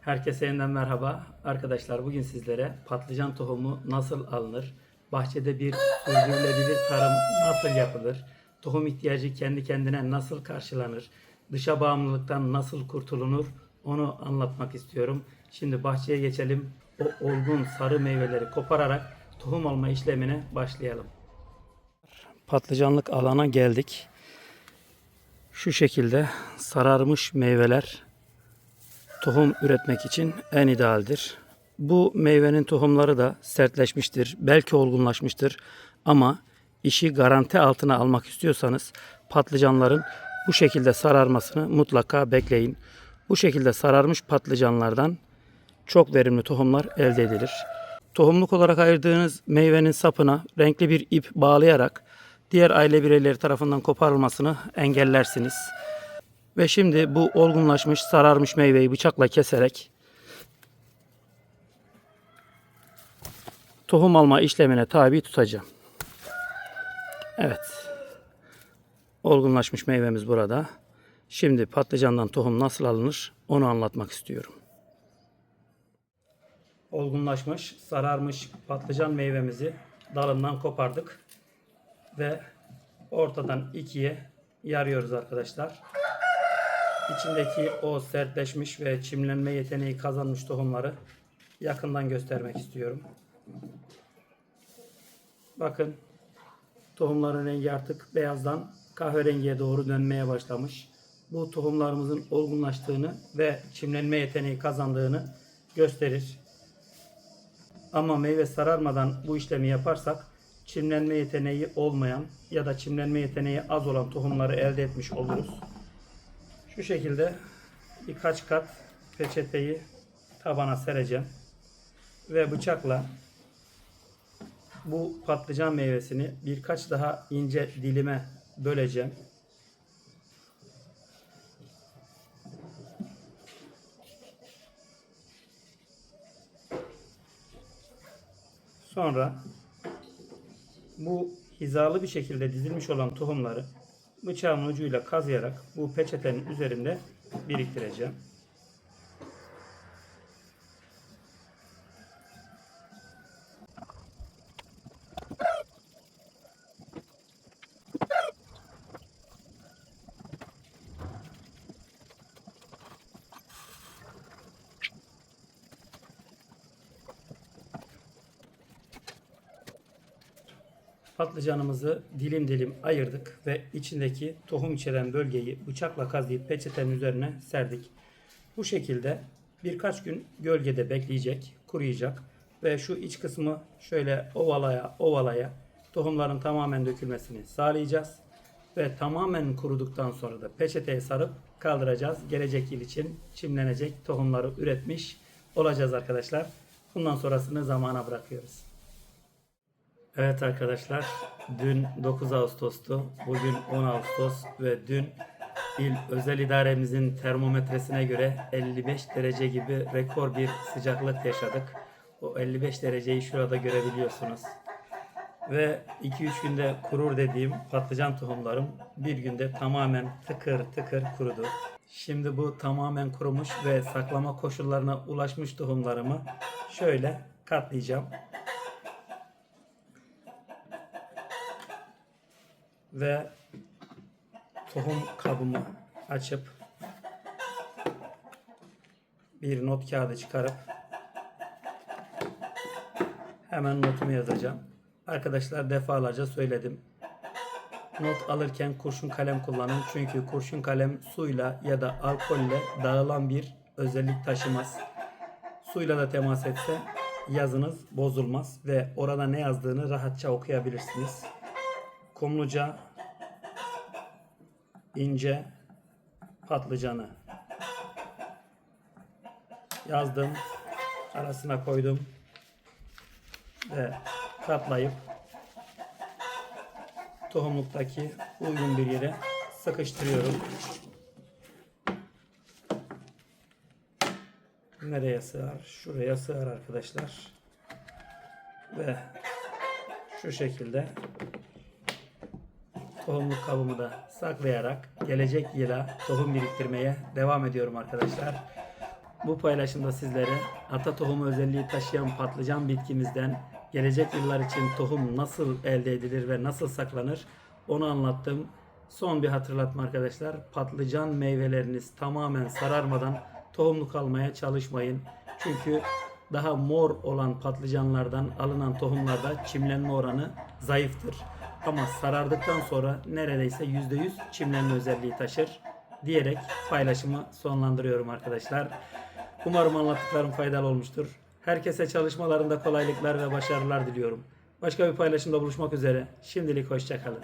Herkese yeniden merhaba. Arkadaşlar bugün sizlere patlıcan tohumu nasıl alınır? Bahçede bir sürdürülebilir tarım nasıl yapılır? Tohum ihtiyacı kendi kendine nasıl karşılanır? Dışa bağımlılıktan nasıl kurtulunur? Onu anlatmak istiyorum. Şimdi bahçeye geçelim. O olgun sarı meyveleri kopararak tohum alma işlemine başlayalım. Patlıcanlık alana geldik. Şu şekilde sararmış meyveler tohum üretmek için en idealdir. Bu meyvenin tohumları da sertleşmiştir, belki olgunlaşmıştır ama işi garanti altına almak istiyorsanız patlıcanların bu şekilde sararmasını mutlaka bekleyin. Bu şekilde sararmış patlıcanlardan çok verimli tohumlar elde edilir. Tohumluk olarak ayırdığınız meyvenin sapına renkli bir ip bağlayarak diğer aile bireyleri tarafından koparılmasını engellersiniz. Ve şimdi bu olgunlaşmış, sararmış meyveyi bıçakla keserek tohum alma işlemine tabi tutacağım. Evet. Olgunlaşmış meyvemiz burada. Şimdi patlıcandan tohum nasıl alınır onu anlatmak istiyorum. Olgunlaşmış, sararmış patlıcan meyvemizi dalından kopardık ve ortadan ikiye yarıyoruz arkadaşlar. İçindeki o sertleşmiş ve çimlenme yeteneği kazanmış tohumları yakından göstermek istiyorum. Bakın tohumların rengi artık beyazdan kahverengiye doğru dönmeye başlamış. Bu tohumlarımızın olgunlaştığını ve çimlenme yeteneği kazandığını gösterir. Ama meyve sararmadan bu işlemi yaparsak çimlenme yeteneği olmayan ya da çimlenme yeteneği az olan tohumları elde etmiş oluruz. Şu şekilde birkaç kat peçeteyi tabana sereceğim. Ve bıçakla bu patlıcan meyvesini birkaç daha ince dilime böleceğim. Sonra bu hizalı bir şekilde dizilmiş olan tohumları bıçağın ucuyla kazıyarak bu peçetenin üzerinde biriktireceğim. Patlıcanımızı dilim dilim ayırdık ve içindeki tohum içeren bölgeyi bıçakla kazıyıp peçetenin üzerine serdik. Bu şekilde birkaç gün gölgede bekleyecek, kuruyacak ve şu iç kısmı şöyle ovalaya ovalaya tohumların tamamen dökülmesini sağlayacağız. Ve tamamen kuruduktan sonra da peçeteye sarıp kaldıracağız. Gelecek yıl için çimlenecek tohumları üretmiş olacağız arkadaşlar. Bundan sonrasını zamana bırakıyoruz. Evet arkadaşlar, dün 9 Ağustos'tu, bugün 10 Ağustos ve dün il özel idaremizin termometresine göre 55 derece gibi rekor bir sıcaklık yaşadık. O 55 dereceyi şurada görebiliyorsunuz. Ve 2-3 günde kurur dediğim patlıcan tohumlarım bir günde tamamen tıkır tıkır kurudu. Şimdi bu tamamen kurumuş ve saklama koşullarına ulaşmış tohumlarımı şöyle katlayacağım. Ve tohum kabımı açıp bir not kağıdı çıkarıp hemen notumu yazacağım. Arkadaşlar defalarca söyledim. Not alırken kurşun kalem kullanın. Çünkü kurşun kalem suyla ya da alkolle dağılan bir özellik taşımaz. Suyla da temas etse yazınız bozulmaz ve orada ne yazdığını rahatça okuyabilirsiniz. Kumluca ince patlıcanı yazdım. Arasına koydum. Ve katlayıp tohumluktaki uygun bir yere sıkıştırıyorum. Nereye sığar? Şuraya sığar arkadaşlar. Ve şu şekilde tohumluk kabımı da saklayarak gelecek yıla tohum biriktirmeye devam ediyorum arkadaşlar. Bu paylaşımda sizlere ata tohumu özelliği taşıyan patlıcan bitkimizden gelecek yıllar için tohum nasıl elde edilir ve nasıl saklanır onu anlattım. Son bir hatırlatma arkadaşlar. Patlıcan meyveleriniz tamamen sararmadan tohumluk almaya çalışmayın. Çünkü daha mor olan patlıcanlardan alınan tohumlarda çimlenme oranı zayıftır. Ama sarardıktan sonra neredeyse %100 çimlenme özelliği taşır diyerek paylaşımı sonlandırıyorum arkadaşlar. Umarım anlattıklarım faydalı olmuştur. Herkese çalışmalarında kolaylıklar ve başarılar diliyorum. Başka bir paylaşımda buluşmak üzere. Şimdilik hoşçakalın.